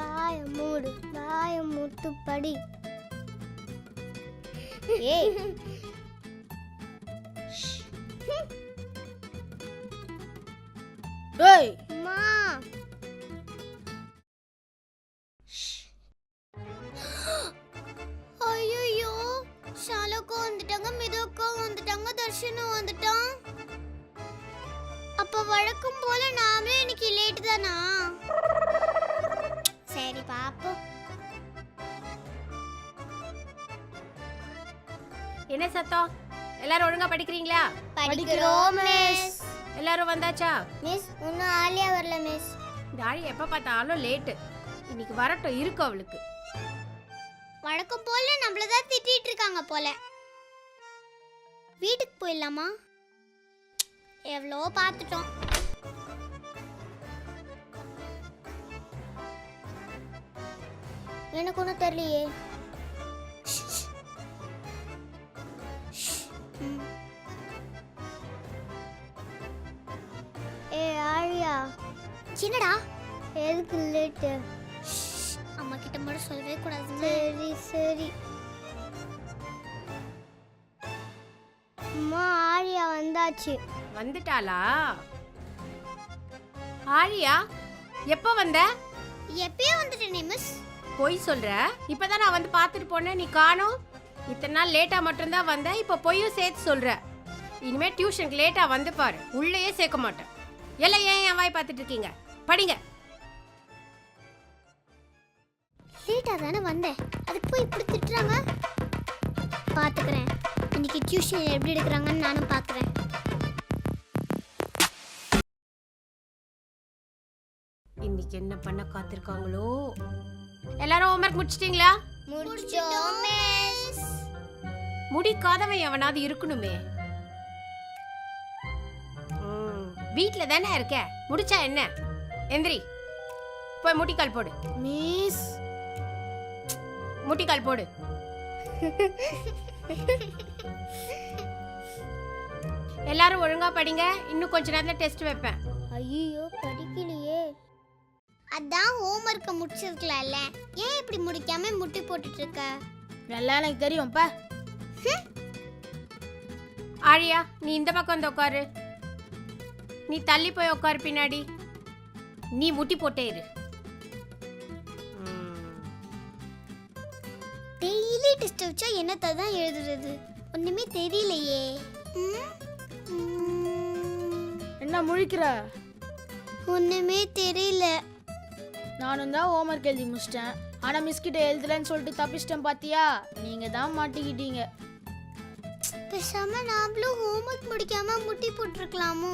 வாய மூடு வாய முட்டு படி. ஏய். ஏய் அம்மா. ஐயோ ஷாலோக்கோ வந்துட்டாங்க மிதோக்கோ வந்துட்டாங்க தர்ஷனும் வந்துட்டான். அப்ப வழக்கம் போல நாமளே இன்னைக்கு என்ன சத்தம்? எல்லாரும் ஒழுங்கா படிக்கிறீங்களா? படிக்கிறோம் மிஸ் எல்லாரும் வந்தாச்சா? மிஸ் இன்னும் ஆலியா வரல மிஸ் இந்த ஆளி எப்ப பார்த்தாலும் லேட்டு இன்னைக்கு வரட்டும் இருக்கு அவளுக்கு. வழக்கம் போல நம்மள தான் திட்டிட்டு இருக்காங்க போல. வீட்டுக்கு போயிடலாமா? எவ்வளோ பார்த்துட்டோம். எனக்கு ஒன்றும் தெரியலையே. சின்னடா? எதுக்கு லேட்டு அம்மா கிட்ட மட்டும் சொல்லவே கூடாது. சரி சரி. அம்மா ஆழியா வந்தாச்சு. வந்துட்டாளா? ஆழியா எப்ப வந்த? எப்பயோ வந்துட்டேனே மிஸ் பொய் சொல்ற? இப்பதான் நான் வந்து பார்த்துட்டு போனேன் நீ காணோம். இத்தனை நாள் லேட்டா மட்டும்தான் வந்த இப்ப பொய்யும் சேர்த்து சொல்ற. இனிமே டியூஷனுக்கு லேட்டா வந்து பாரு உள்ளேயே சேர்க்க மாட்டேன். எல்லாம் ஏன் என் வாய் பார்த்துட்டு இருக்கீங்க? படிங்க. லேட்டாக தானே வந்தேன். அதுக்கு போய் இப்படி திட்டுறாங்க? பார்த்துக்கிறேன் இன்னைக்கு டியூஷன் எப்படி எடுக்கிறாங்கன்னு நானும் பார்க்குறேன் இன்னைக்கு என்ன பண்ண காத்திருக்காங்களோ? எல்லாரும் ஹோம்ஒர்க் முடிச்சிட்டீங்களா? முடிச்சோம் முடிக்காதவன் எவனாவது இருக்கணுமே. வீட்ல தானே இருக்க? முடிச்சா என்ன? எந்திரி. போய் முட்டிக்கால் போடு. மிஸ். முட்டிக்கால் போடு. எல்லாரும் ஒழுங்கா படிங்க. இன்னும் கொஞ்ச நேரத்துல டெஸ்ட் வைப்பேன். ஐயோ படிக்கலையே. அதான் ஹோம்ஒர்க்கை முடிச்சிருக்கலாம்ல. ஏன் இப்படி முடிக்காம முட்டி போட்டுட்டு இருக்க நல்லா எனக்கு தெரியும்ப்பா ஆழியா நீ இந்த பக்கம் வந்து உட்காரு. நீ தள்ளி போய் உட்காரு பின்னாடி. நீ முட்டி போட்டே இரு. டெய்லி டெஸ்ட் வச்சா என்னத்தை தான் எழுதுறது? ஒண்ணுமே தெரியலையே. என்ன முழிக்கிற? ஒண்ணுமே தெரியல. நானும் தான் ஹோம்ஒர்க் எழுதி முடிச்சிட்டேன். ஆனா மிஸ் கிட்ட எழுதலன்னு சொல்லிட்டு தப்பிச்சிட்டேன் பாத்தியா? நீங்க தான் மாட்டிக்கிட்டீங்க. பேசாம நாமளும் ஹோம்ஒர்க் முடிக்காம முட்டி போட்டிருக்கலாமோ?